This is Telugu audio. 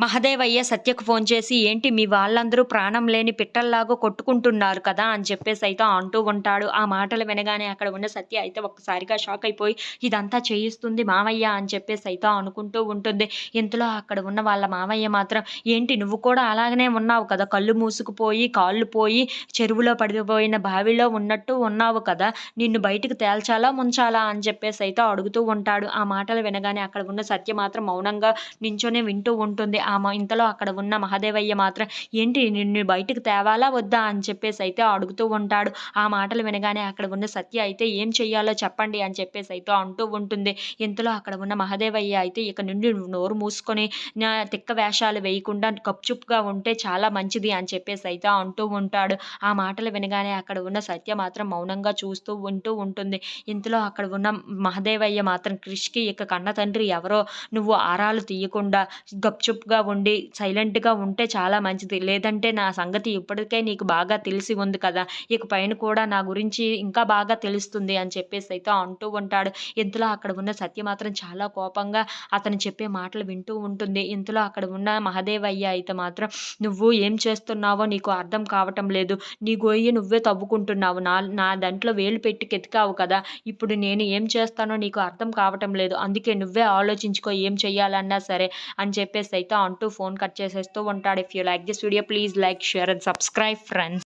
మహదేవయ్య సత్యకు ఫోన్ చేసి ఏంటి మీ వాళ్ళందరూ ప్రాణం లేని పిట్టల్లాగా కొట్టుకుంటున్నారు కదా? అని చెప్పేసి అయితే అంటూ ఉంటాడు. ఆ మాటలు వినగానే అక్కడ ఉన్న సత్య అయితే ఒక్కసారిగా షాక్ అయిపోయి ఇదంతా చేయిస్తుంది మామయ్య అని చెప్పేసి అయితే అనుకుంటూ ఉంటుంది. ఇంతలో అక్కడ ఉన్న వాళ్ళ మామయ్య మాత్రం ఏంటి నువ్వు కూడా అలాగనే ఉన్నావు కదా? కళ్ళు మూసుకుపోయి కాళ్ళు పోయి చెరువులో పడిపోయిన బావిలో ఉన్నట్టు ఉన్నావు కదా? నిన్ను బయటకు తేల్చాలా ముంచాలా? అని చెప్పేసి అయితే అడుగుతూ ఉంటాడు. ఆ మాటలు వినగానే అక్కడ ఉన్న సత్య మాత్రం మౌనంగా నించొని వింటూ ఉంటుంది. ఆమె ఇంతలో అక్కడ ఉన్న మహాదేవయ్య మాత్రం ఏంటి నిన్ను బయటకు తేవాలా వద్దా? అని చెప్పేసి అయితే అడుగుతూ ఉంటాడు. ఆ మాటలు వినగానే అక్కడ ఉన్న సత్య అయితే ఏం చెయ్యాలో చెప్పండి అని చెప్పేసి అయితే అంటూ ఉంటుంది. ఇంతలో అక్కడ ఉన్న మహాదేవయ్య అయితే ఇక నుండి నోరు మూసుకొని తిక్క వేషాలు వేయకుండా కప్చుప్గా ఉంటే చాలా మంచిది అని చెప్పేసి అయితే అంటూ ఉంటాడు. ఆ మాటలు వినగానే అక్కడ ఉన్న సత్య మాత్రం మౌనంగా చూస్తూ ఉంటూ ఉంటుంది. ఇంతలో అక్కడ ఉన్న మహదేవయ్య మాత్రం క్రిష్కి ఇక కన్న తండ్రి ఎవరో? నువ్వు ఆరాలు తీయకుండా గప్చుప్గా ఉండి సైలెంట్గా ఉంటే చాలా మంచిది. లేదంటే నా సంగతి ఇప్పటికే నీకు బాగా తెలిసి ఉంది కదా ఇక పైన కూడా నా గురించి ఇంకా బాగా తెలుస్తుంది అని చెప్పేసి అయితే అంటూ ఉంటాడు. ఇంతలో అక్కడ ఉన్న సత్య మాత్రం చాలా కోపంగా అతను చెప్పే మాటలు వింటూ ఉంటుంది. ఇంతలో అక్కడ ఉన్న మహదేవయ్య అయితే మాత్రం నువ్వు ఏం చేస్తున్నావో నీకు అర్థం కావటం లేదు. నీ గొయ్యి నువ్వే తవ్వుకుంటున్నావు. నా నా దాంట్లో వేలు పెట్టి కెతికావు కదా. ఇప్పుడు నేను ఏం చేస్తానో నీకు అర్థం కావటం లేదు. అందుకే నువ్వే ఆలోచించుకో ఏం చెయ్యాలన్నా సరే అని చెప్పేసి అయితే అంటూ ఫోన్ కట్ చేసేస్తూ ఉంటాడు. If you like this video please like share and subscribe friends